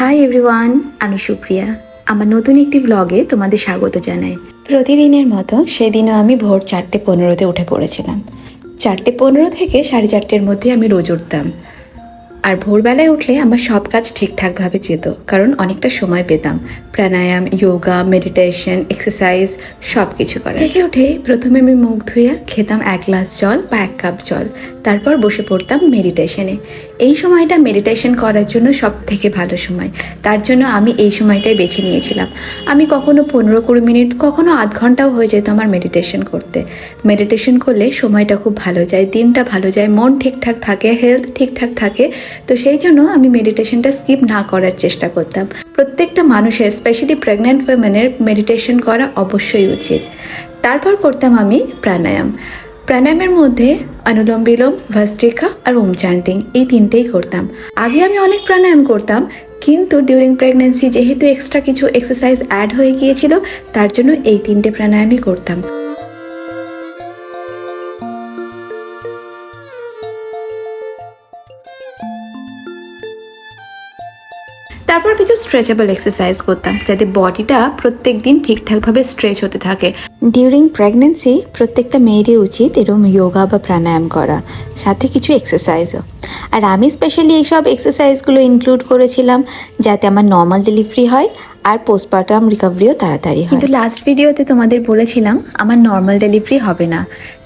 Hi everyone আমি সুপ্রিয়া। আমার নতুন একটি ব্লগে তোমাদের স্বাগত জানাই। প্রতিদিনের মতো সেদিনও আমি ভোর চারটে পনেরোতে উঠে পড়েছিলাম। চারটে পনেরো থেকে সাড়ে চারটের মধ্যে আমি রোজ উঠতাম। আর ভোরবেলায় উঠলে আমার সব কাজ ঠিকঠাকভাবে যেত, কারণ অনেকটা সময় পেতাম। প্রাণায়াম যোগা মেডিটেশন এক্সারসাইজ সব কিছু করা থেকে উঠে প্রথমে আমি মুখ ধুয়ে খেতাম এক গ্লাস জল বা এক কাপ জল। তারপর বসে পড়তাম মেডিটেশনে এই সময়টা মেডিটেশন করার জন্য সব থেকে ভালো সময়। তার জন্য আমি এই সময়টাই বেছে নিয়েছিলাম। আমি কখনো পনেরো কুড়ি মিনিট, কখনো আধ ঘন্টাও হয়ে যেত আমার মেডিটেশন করতে। মেডিটেশন করলে সময়টা খুব ভালো যায়, দিনটা ভালো যায়, মন ঠিকঠাক থাকে হেলথ ঠিকঠাক থাকে। তো সেই জন্য আমি মেডিটেশনটা স্কিপ না করার চেষ্টা করতাম। প্রত্যেকটা মানুষের স্পেশালি প্রেগনেন্ট উইমেনের মেডিটেশন করা অবশ্যই উচিত। তারপর করতাম আমি প্রাণায়াম। প্রাণায়ামের মধ্যে অনুলোম বিলোম ভস্ত্রিকা আর ওম চান্টিং, এই তিনটেই করতাম। আগে আমি অনেক প্রাণায়াম করতাম, কিন্তু ডিউরিং প্রেগনেন্সি যেহেতু এক্সট্রা কিছু এক্সারসাইজ অ্যাড হয়ে গিয়েছিল, তার জন্য এই তিনটে প্রাণায়ামই করতাম। তারপর কিছু স্ট্রেচেবল এক্সারসাইজ করতাম, যাতে বডিটা প্রত্যেক দিন ঠিকঠাকভাবে স্ট্রেচ হতে থাকে। ডিউরিং প্রেগনেন্সি প্রত্যেকটা মেয়েরই উচিত এরম যোগা বা প্রাণায়াম করা, সাথে কিছু এক্সারসাইজও আর আমি স্পেশালি এইসব এক্সারসাইজগুলো ইনক্লুড করেছিলাম, যাতে আমার নর্মাল ডেলিভারি হয় আর পোস্টপার্টাম রিকভারিও তাড়াতাড়ি হয়। কিন্তু লাস্ট ভিডিওতে তোমাদের বলেছিলাম, আমার নর্মাল ডেলিভারি হবে না।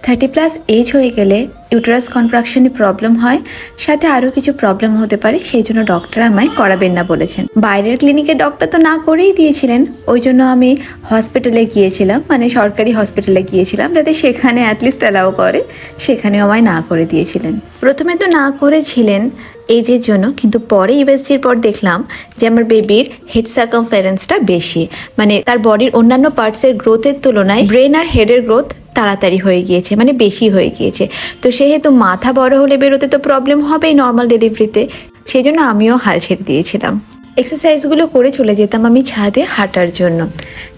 থার্টি প্লাস এজ হয়ে গেলে ইউটারাস কন্ট্রাকশনে প্রবলেম হয়, সাথে আরও কিছু প্রবলেম হতে পারে, সেই জন্য ডক্টর আমায় করাবেন না বলেছেন। বাইরের ক্লিনিকে ডক্টর তো না করেই দিয়েছিলেন, ওই জন্য আমি হসপিটালে গিয়েছিলাম মানে সরকারি হসপিটালে গিয়েছিলাম, যাতে সেখানে অ্যাটলিস্ট অ্যালাউ করে, সেখানেও আমায় না করে দিয়েছিলেন। প্রথমে তো না করেছিলেন এজের জন্য, কিন্তু পরে ইউএসজির পর দেখলাম যে আমার বেবির হেড সার্কামফারেন্সটা বেশি। মানে তার বডির অন্যান্য পার্টসের গ্রোথের তুলনায় ব্রেন আর হেডের গ্রোথ তাড়াতাড়ি হয়ে গিয়েছে মানে বেশি হয়ে গিয়েছে। তো সেহেতু মাথা বড় হলে বেরোতে তো প্রবলেম হবেই নর্মাল ডেলিভারিতে সেই জন্য আমিও হাল ছেড়ে দিয়েছিলাম। এক্সারসাইজগুলো করে চলে যেতাম আমি ছাদে হাঁটার জন্য।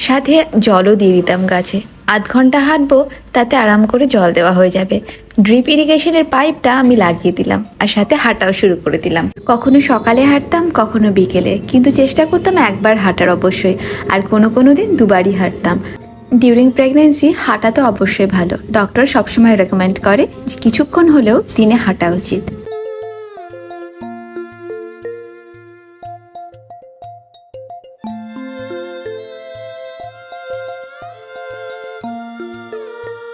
সাথে জলও দিয়ে দিতাম গাছে। আধ ঘণ্টা হাঁটবো, তাতে আরাম করে জল দেওয়া হয়ে যাবে। ড্রিপ ইরিগেশনের পাইপটা আমি লাগিয়ে দিলাম আর সাথে হাঁটাও শুরু করে দিলাম। কখনো সকালে হাঁটতাম, কখনো বিকেলে। কিন্তু চেষ্টা করতাম একবার হাঁটার অবশ্যই, আর কোনো কোনো দিন দুবারই হাঁটতাম। ডিউরিং প্রেগনেন্সি হাঁটা তো অবশ্যই ভালো। ডক্টর সবসময় রেকমেন্ড করে যে কিছুক্ষণ হলেও দিনে হাঁটা উচিত।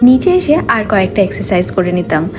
নিচে এসে আর কয়েকটা এক্সারসাইজ করে নিতাম।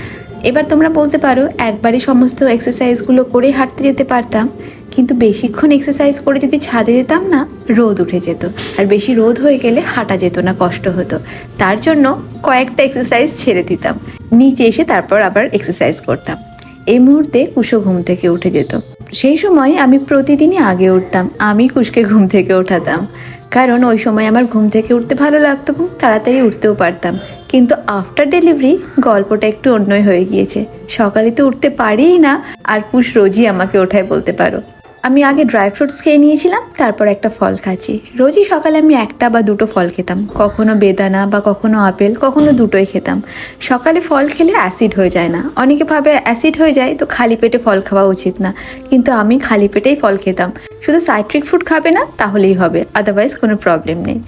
এবার তোমরা বলতে পারো, একবারে সমস্ত এক্সারসাইজগুলো করে হাঁটতে যেতে পারতাম, কিন্তু বেশিক্ষণ এক্সারসাইজ করে যদি ছাদে যেতাম না, রোদ উঠে যেত। আর বেশি রোদ হয়ে গেলে হাঁটা যেত না, কষ্ট হতো। তার জন্য কয়েকটা এক্সারসাইজ ছেড়ে দিতাম। নিচে এসে তারপর আবার এক্সারসাইজ করতাম। এই মুহূর্তে কুশো ঘুম থেকে উঠে যেত। সেই সময় আমি প্রতিদিনই আগে উঠতাম, আমি কুশকে ঘুম থেকে ওঠাতাম। কারণ ওই সময় আমার ঘুম থেকে উঠতে ভালো লাগতো এবং তাড়াতাড়ি উঠতেও পারতাম। কিন্তু আফটার ডেলিভারি গল্পটা একটু অন্যই হয়ে গিয়েছে। সকালে তো উঠতে পারিই না, আর কুশ রোজই আমাকে ওঠায় বলতে পারো। আমি আগে ড্রাই ফ্রুটস খেয়ে নিয়েছিলাম, তারপর একটা ফল খাচ্ছি। রোজই সকালে আমি একটা বা দুটো ফল খেতাম। কখনো বেদানা বা কখনো আপেল, কখনো দুটোই খেতাম। সকালে ফল খেলে অ্যাসিড হয়ে যায় না। অনেকে ভাবে অ্যাসিড হয়ে যায়, তো খালি পেটে ফল খাওয়া উচিত না। কিন্তু আমি খালি পেটেই ফল খেতাম। শুধু সাইট্রিক ফুড খাবে না, তাহলেই হবে। আদারওয়াইজ কোনো প্রবলেম নেই।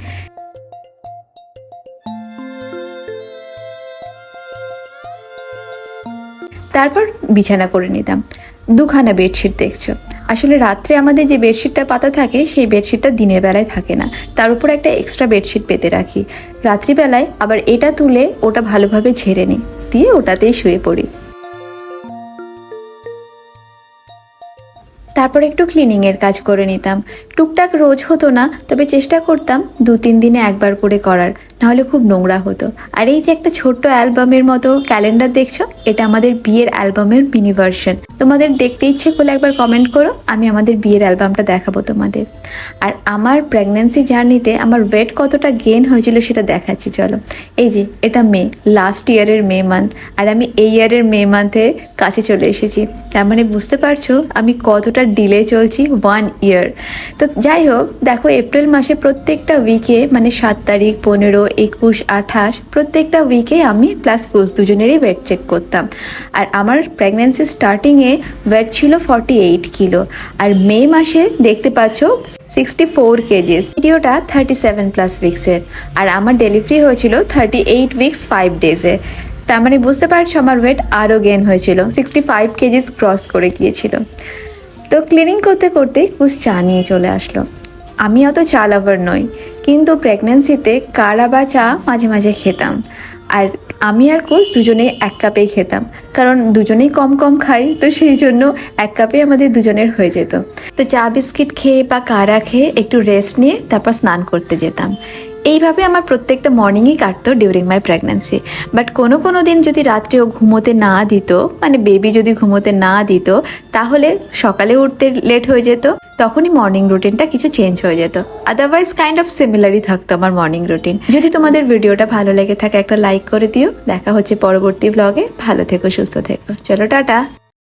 তারপর বিছানা করে নিতাম। দুখানা বেডশিট দেখছ। আসলে রাত্রে আমাদের যে বেডশিটটা পাতা থাকে, সেই বেডশিটটা দিনের বেলায় থাকে না। তার উপর একটা এক্সট্রা বেডশিট পেতে রাখি। রাত্রিবেলায় আবার এটা তুলে ওটা ভালোভাবে ঝেড়ে নিই। দিয়ে ওটাতেই শুয়ে পড়ি। তারপর একটু ক্লিনিংয়ের কাজ করে নিতাম। টুকটাক রোজ হতো না, তবে চেষ্টা করতাম দু তিন দিনে একবার করে করার, নাহলে খুব নোংরা হতো। আর এই যে একটা ছোট্ট অ্যালবামের মতো ক্যালেন্ডার দেখছ, এটা আমাদের বিয়ের অ্যালবামের মিনি ভার্সন তোমাদের দেখতে ইচ্ছে করলে একবার কমেন্ট করো, আমি আমাদের বিয়ের অ্যালবামটা দেখাবো তোমাদের। আর আমার প্রেগন্যান্সি জার্নিতে আমার ওয়েট কতটা গেন হয়েছিল সেটা দেখাচ্ছি, চলো। এই যে, এটা মে লাস্ট ইয়ারের মে মান্থ আর আমি এই ইয়ারের মে মান্থে কাছে চলে এসেছি। তার মানে বুঝতে পারছ আমি কতটা একটা ডিলে চলছি ওয়ান ইয়ার তো যাই হোক, দেখো এপ্রিল মাসে প্রত্যেকটা উইকে মানে সাত তারিখ, পনেরো, একুশ, আঠাশ, প্রত্যেকটা উইকে আমি প্লাস কোচ দুজনেরই ওয়েট চেক করতাম। আর আমার প্রেগনেন্সি স্টার্টিংয়ে ওয়েট ছিল ফর্টি এইট কিলো আর মে মাসে দেখতে পাচ্ছ সিক্সটি ফোর কেজিস ভিডিওটা থার্টি সেভেন প্লাস উইক্সের আর আমার ডেলিভারি হয়েছিল থার্টি এইট উইক্স ফাইভ ডেজে তার মানে বুঝতে পারছ আমার ওয়েট আরও গেন হয়েছিল। সিক্সটি ফাইভ কেজিস ক্রস করে গিয়েছিল। তো ক্লিনিং করতে করতে কুছ চা নিয়ে চলে আসলো। আমি অত চা লাভার নই, কিন্তু প্রেগনেন্সিতে কারা বা চা মাঝে মাঝে খেতাম। আর আমি আর কোচ দুজনেই এক কাপেই খেতাম, কারণ দুজনেই কম কম খাই, তো সেই জন্য এক কাপে আমাদের দুজনের হয়ে যেত। তো চা বিস্কিট খেয়ে বা কারা খেয়ে একটু রেস্ট নিয়ে তারপর স্নান করতে যেতাম। এইভাবে আমার প্রত্যেকটা মর্নিংই কাটতো ডিউরিং মাই প্রেগন্যান্সি বাট কোনো কোনো দিন যদি রাত্রেও ঘুমোতে না দিত মানে বেবি যদি ঘুমোতে না দিত, তাহলে সকালে উঠতে লেট হয়ে যেত, তখনই মর্নিং রুটিনটা কিছু চেঞ্জ হয়ে যেত। আদারওয়াইজ কাইন্ড অফ সিমিলারই থাকতো আমার মর্নিং রুটিন যদি তোমাদের ভিডিওটা ভালো লেগে থাকে, একটা লাইক করে দিও। দেখা হচ্ছে পরবর্তী ব্লগে ভালো থেকো, সুস্থ থেকো। চলো, টাটা!